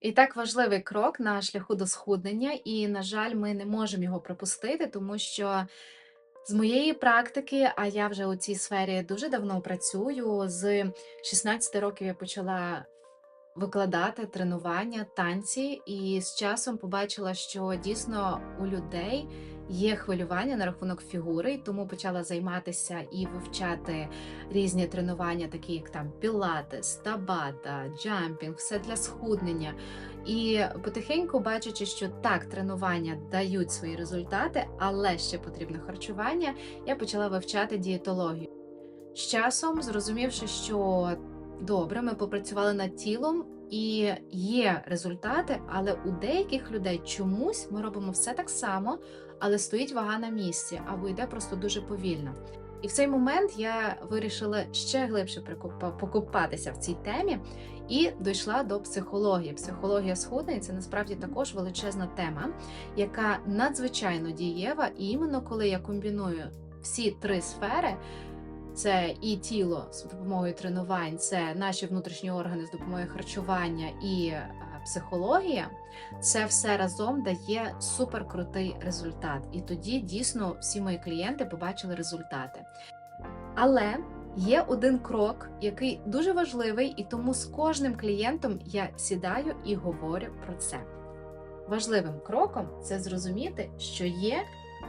І так важливий крок на шляху до схуднення, і, на жаль, ми не можемо його пропустити, тому що з моєї практики, а я вже у цій сфері дуже давно працюю. З 16 років я почала викладати тренування, танці, і з часом побачила, що дійсно у людей є хвилювання на рахунок фігури, тому почала займатися і вивчати різні тренування, такі як там пілатес, табата, джампінг, все для схуднення. І потихеньку бачачи, що так, тренування дають свої результати, але ще потрібно харчування, я почала вивчати дієтологію. З часом, зрозумівши, що добре, ми попрацювали над тілом, і є результати, але у деяких людей чомусь ми робимо все так само, але стоїть вага на місці або йде просто дуже повільно. І в цей момент я вирішила ще глибше покопатися в цій темі і дійшла до психології. Психологія схуднення це насправді також величезна тема, яка надзвичайно дієва, і іменно коли я комбіную всі три сфери. Це і тіло з допомогою тренувань, це наші внутрішні органи з допомогою харчування і е, психологія. Це все разом дає суперкрутий результат. І тоді дійсно всі мої клієнти побачили результати. Але є один крок, який дуже важливий, і тому з кожним клієнтом я сідаю і говорю про це. Важливим кроком це зрозуміти, що є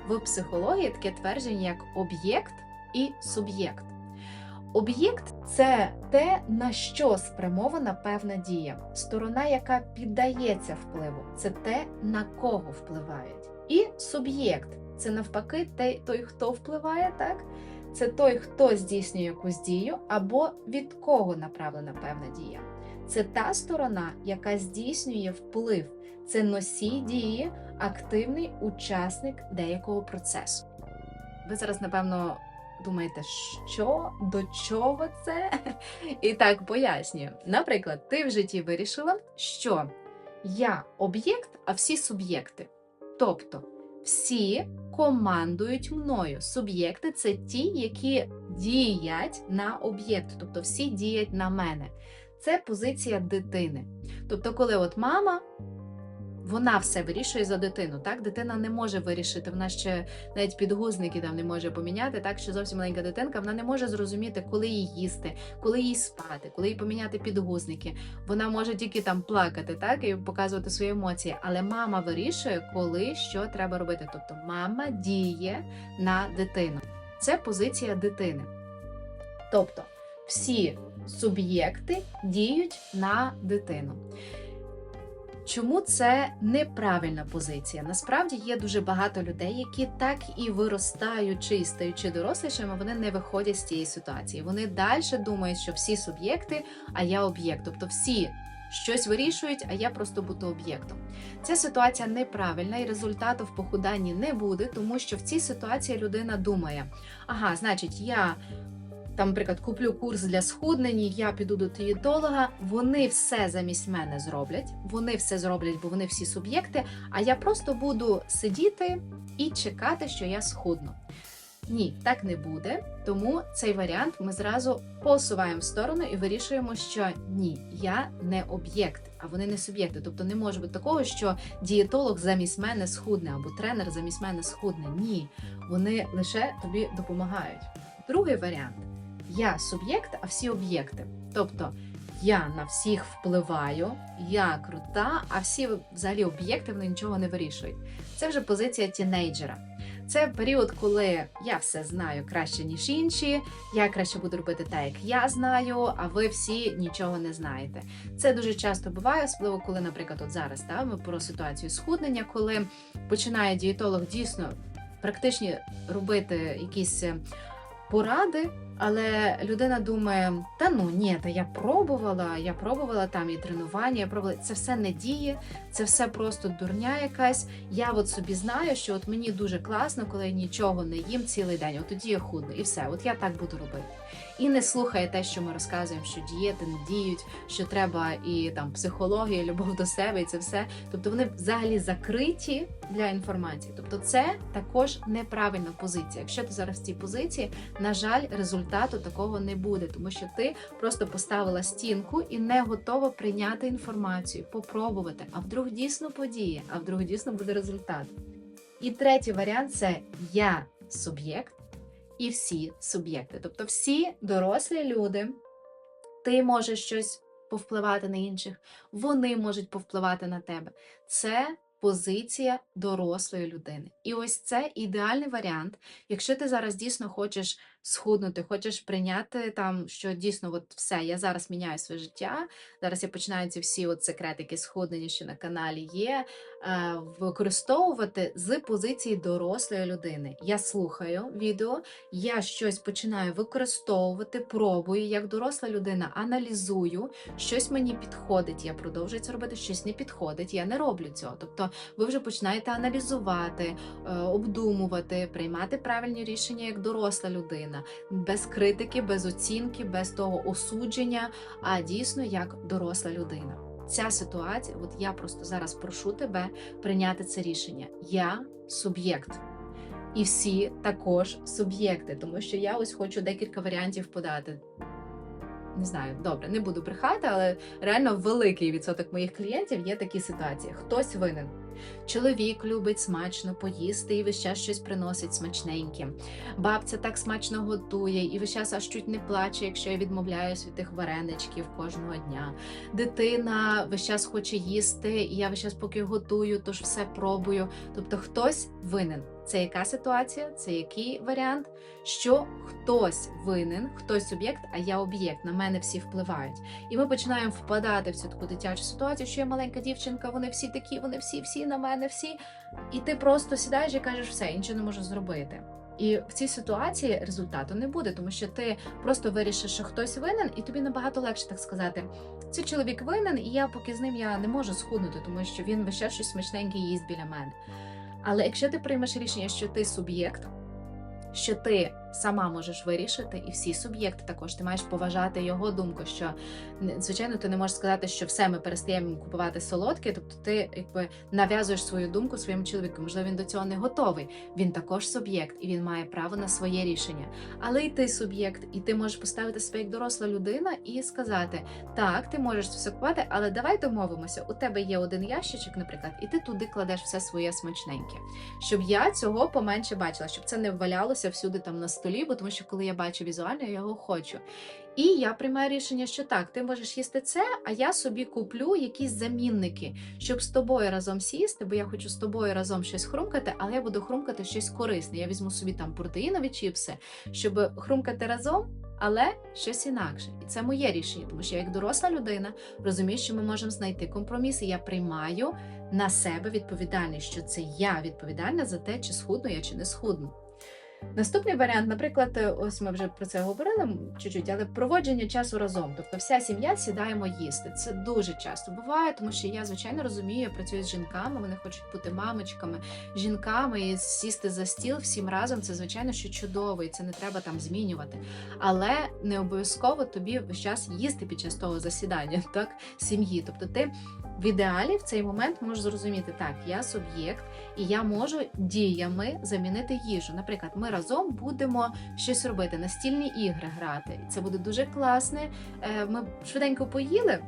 в психології таке твердження як об'єкт і суб'єкт. Об'єкт це те, на що спрямована певна дія. Сторона, яка піддається впливу, це те, на кого впливають. І суб'єкт це навпаки той, хто впливає, так? Це той, хто здійснює якусь дію, або від кого направлена певна дія. Це та сторона, яка здійснює вплив. Це носій дії, активний учасник деякого процесу. Ви зараз, напевно, думаєте, що до чого це? І так пояснюю. Наприклад, ти в житті вирішила, що я об'єкт, а всі суб'єкти. Тобто всі командують мною. Суб'єкти це ті, які діять на об'єкт, тобто всі діють на мене. Це позиція дитини. Тобто, коли от мама. Вона все вирішує за дитину. Так, дитина не може вирішити. Вона ще навіть підгузники там не може поміняти. Так що зовсім маленька дитинка, вона не може зрозуміти, коли їй їсти, коли їй спати, коли їй поміняти підгузники. Вона може тільки там плакати, так і показувати свої емоції. Але мама вирішує, коли що треба робити. Тобто мама діє на дитину. Це позиція дитини. Тобто всі суб'єкти діють на дитину. Чому це неправильна позиція? Насправді є дуже багато людей, які так і виростаючи і стаючи дорослішими, вони не виходять з цієї ситуації. Вони далі думають, що всі суб'єкти, а я об'єкт. Тобто всі щось вирішують, а я просто буду об'єктом. Ця ситуація неправильна і результату в похуданні не буде, тому що в цій ситуації людина думає: ага, значить, я там, наприклад, куплю курс для схуднення, я піду до дієтолога, вони все замість мене зроблять, вони все зроблять, бо вони всі суб'єкти, а я просто буду сидіти і чекати, що я схудну. Ні, так не буде. Тому цей варіант ми зразу посуваємо в сторону і вирішуємо, що ні, я не об'єкт, а вони не суб'єкти. Тобто не може бути такого, що дієтолог замість мене схудне або тренер замість мене схудне. Ні, вони лише тобі допомагають. Другий варіант я суб'єкт, а всі об'єкти. Тобто я на всіх впливаю, я крута, а всі взагалі об'єкти вони нічого не вирішують. Це вже позиція тінейджера. Це період, коли я все знаю краще, ніж інші. Я краще буду робити так, як я знаю, а ви всі нічого не знаєте. Це дуже часто буває, особливо коли, наприклад, от зараз та, ми про ситуацію схуднення, коли починає дієтолог дійсно практичні робити якісь е, поради. Але людина думає, та ну ні, та я пробувала, я пробувала там і тренування, я пробувала. Це все не діє, це все просто дурня якась. Я от собі знаю, що от мені дуже класно, коли я нічого не їм цілий день. От тоді я худну, і все, от я так буду робити. І не слухає те, що ми розказуємо, що дієти не діють, що треба і там психологія, любов до себе, і це все. Тобто вони взагалі закриті для інформації. Тобто, це також неправильна позиція. Якщо ти зараз в цій позиції, на жаль, результат результату такого не буде, тому що ти просто поставила стінку і не готова прийняти інформацію, попробувати. А вдруг дійсно подіє, а вдруг дійсно буде результат. І третій варіант це я суб'єкт і всі суб'єкти. Тобто всі дорослі люди, ти можеш щось повпливати на інших, вони можуть повпливати на тебе. Це позиція дорослої людини. І ось це ідеальний варіант. Якщо ти зараз дійсно хочеш схуднути, хочеш прийняти там, що дійсно, от все, я зараз міняю своє життя. Зараз я починаю ці всі от секретики схуднення, що на каналі є, е, використовувати з позиції дорослої людини. Я слухаю відео, я щось починаю використовувати, пробую як доросла людина, аналізую, щось мені підходить, я продовжую це робити, щось не підходить, я не роблю цього. Тобто ви вже починаєте аналізувати, е, обдумувати, приймати правильні рішення як доросла людина, без критики, без оцінки, без того осудження, а дійсно як доросла людина. Ця ситуація, от я просто зараз прошу тебе прийняти це рішення. Я суб'єкт. І всі також суб'єкти, тому що я ось хочу декілька варіантів подати. Не знаю, добре, не буду брехати, але реально великий відсоток моїх клієнтів є такі ситуації. Хтось винен. Чоловік любить смачно поїсти і весь час щось приносить смачненьке. Бабця так смачно готує і весь час аж чуть не плаче, якщо я відмовляюсь від тих вареничків кожного дня. Дитина весь час хоче їсти, і я весь час поки готую, тож все пробую. Тобто хтось винен. Це яка ситуація? Це який варіант? Що хтось винен, хтось суб'єкт, а я об'єкт. На мене всі впливають. І ми починаємо впадати в цю таку дитячу ситуацію, що я маленька дівчинка, вони всі такі, вони всі, всі на мене, всі. І ти просто сідаєш і кажеш, все, нічого не можу зробити. І в цій ситуації результату не буде, тому що ти просто вирішиш, що хтось винен, і тобі набагато легше так сказати. Цей чоловік винен, і я поки з ним я не можу схуднути, тому що він весь щось смачненьке їсть біля мене. Але якщо ти приймеш рішення, що ти суб'єкт, що ти сама можеш вирішити, і всі суб'єкти також ти маєш поважати його думку. Що звичайно, ти не можеш сказати, що все ми перестаємо купувати солодке, тобто ти якби нав'язуєш свою думку своєму чоловіку. Можливо, він до цього не готовий. Він також суб'єкт, і він має право на своє рішення. Але і ти суб'єкт, і ти можеш поставити себе як доросла людина і сказати: так, ти можеш все купувати, але давай домовимося. У тебе є один ящичок, наприклад, і ти туди кладеш все своє смачненьке. Щоб я цього поменше бачила, щоб це не валялося всюди там на столі, бо тому що коли я бачу візуально, я його хочу. І я приймаю рішення, що так, ти можеш їсти це, а я собі куплю якісь замінники, щоб з тобою разом сісти, бо я хочу з тобою разом щось хрумкати, але я буду хрумкати щось корисне. Я візьму собі там протеїнові чіпси, щоб хрумкати разом. Але щось інакше, і це моє рішення, тому що я як доросла людина розумію, що ми можемо знайти компроміс, і я приймаю на себе відповідальність, що це я відповідальна за те, чи схудну я, чи не схудну. Наступний варіант, наприклад, е, ось ми вже про це говорили чуть-чуть, але проводження часу разом. Тобто вся сім'я сідаємо їсти. Це дуже часто буває, тому що я, звичайно, розумію, я працюю з жінками, вони хочуть бути мамочками, жінками і сісти за стіл всім разом. Це звичайно, що чудово, і це не треба там змінювати. Але не обов'язково тобі весь час їсти під час того засідання, так, сім'ї. Тобто ти в ідеалі в цей момент можеш зрозуміти, так, я суб'єкт, і я можу діями замінити їжу. Наприклад, ми разом будемо щось робити, настільні ігри грати. Це буде дуже класне. Е, Ми швиденько поїли.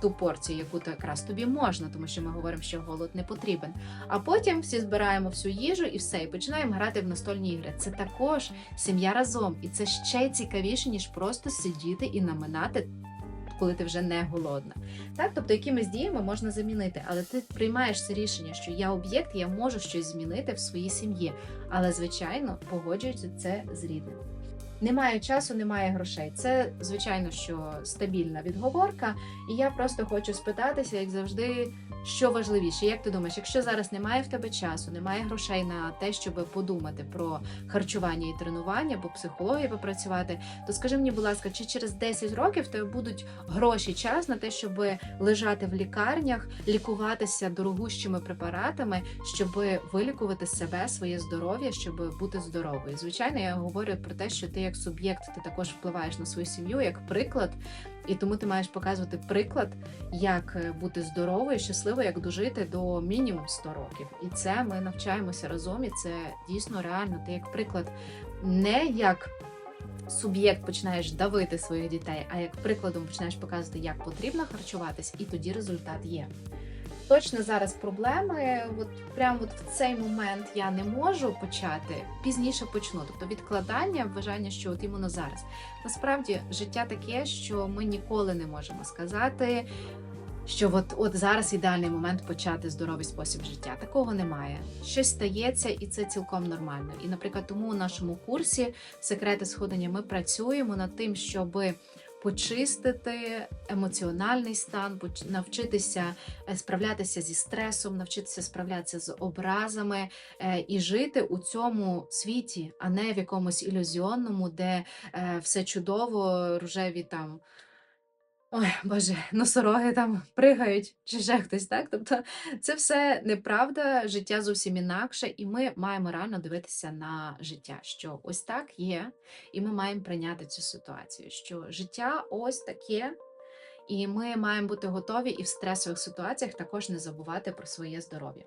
Ту порцію, яку то якраз тобі можна, тому що ми говоримо, що голод не потрібен. А потім всі збираємо всю їжу і все, і починаємо грати в настольні ігри. Це також сім'я разом, і це ще цікавіше, ніж просто сидіти і наминати, коли ти вже не голодна. Так, тобто якимись діями можна замінити, але ти приймаєш це рішення, що я об'єкт, я можу щось змінити в своїй сім'ї. Але, звичайно, погоджується це з рідним. Немає часу, немає грошей. Це звичайно, що стабільна відговорка. І я просто хочу спитатися, як завжди, що важливіше. Як ти думаєш, якщо зараз немає в тебе часу, немає грошей на те, щоб подумати про харчування і тренування, або психологію попрацювати, то скажи мені, будь ласка, чи через 10 років тебе будуть гроші, час на те, щоб лежати в лікарнях, лікуватися дорогущими препаратами, щоб вилікувати себе, своє здоров'я, щоб бути здоровою? Звичайно, я говорю про те, що ти як суб'єкт, ти також впливаєш на свою сім'ю як приклад. І тому ти маєш показувати приклад, як е, бути здоровою, щасливою, як дожити до мінімум 100 років. І це ми навчаємося разом, і це дійсно реально. Ти як приклад, не як суб'єкт починаєш давити своїх дітей, а як прикладом починаєш показувати, як потрібно харчуватись, і тоді результат є. Точно зараз проблеми, от прямо от в цей момент я не можу почати, пізніше почну. Тобто відкладання, вважання, що от іменно зараз. Насправді життя таке, що ми ніколи не можемо сказати, що от, от зараз ідеальний момент почати здоровий спосіб життя. Такого немає. Щось стається, і це цілком нормально. І, наприклад, тому у нашому курсі секрети сходення ми працюємо над тим, щоби почистити емоціональний стан, навчитися е, справлятися зі стресом, навчитися справлятися з образами е, і жити у цьому світі, а не в якомусь ілюзіонному, де е, все чудово, рожеві там. Ой, Боже, носороги там пригають, чи ще хтось, так? Тобто це все неправда, життя зовсім інакше, і ми маємо реально дивитися на життя, що ось так є, і ми маємо прийняти цю ситуацію, що життя ось таке, і ми маємо бути готові і в стресових ситуаціях також не забувати про своє здоров'я.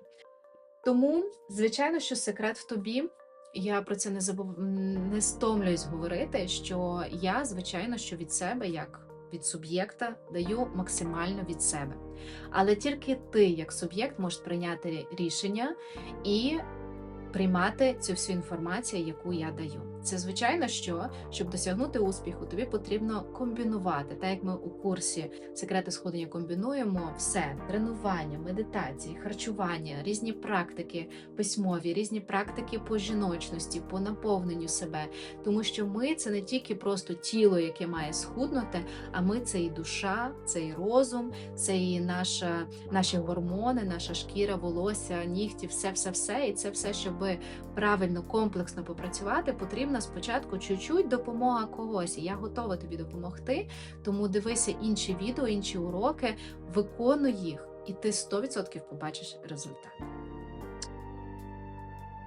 Тому, звичайно, що секрет в тобі. Я про це не забув не стомлююсь говорити, що я, звичайно, що від себе, як від суб'єкта, даю максимально від себе. Але тільки ти, як суб'єкт, можеш прийняти рішення і приймати цю всю інформацію, яку я даю. Це звичайно, що щоб досягнути успіху, тобі потрібно комбінувати, так як ми у курсі секрети сходення комбінуємо все: тренування, медитації, харчування, різні практики письмові, різні практики по жіночності, по наповненню себе. Тому що ми це не тільки просто тіло, яке має схуднути, а ми це і душа, це і розум, це і наша, наші гормони, наша шкіра, волосся, нігті, все, все, все. І це все, щоб правильно, комплексно попрацювати, потрібна спочатку чуть-чуть допомога когось. І я готова тобі допомогти. Тому дивися інші відео, інші уроки, виконуй їх, і ти 100% побачиш результат.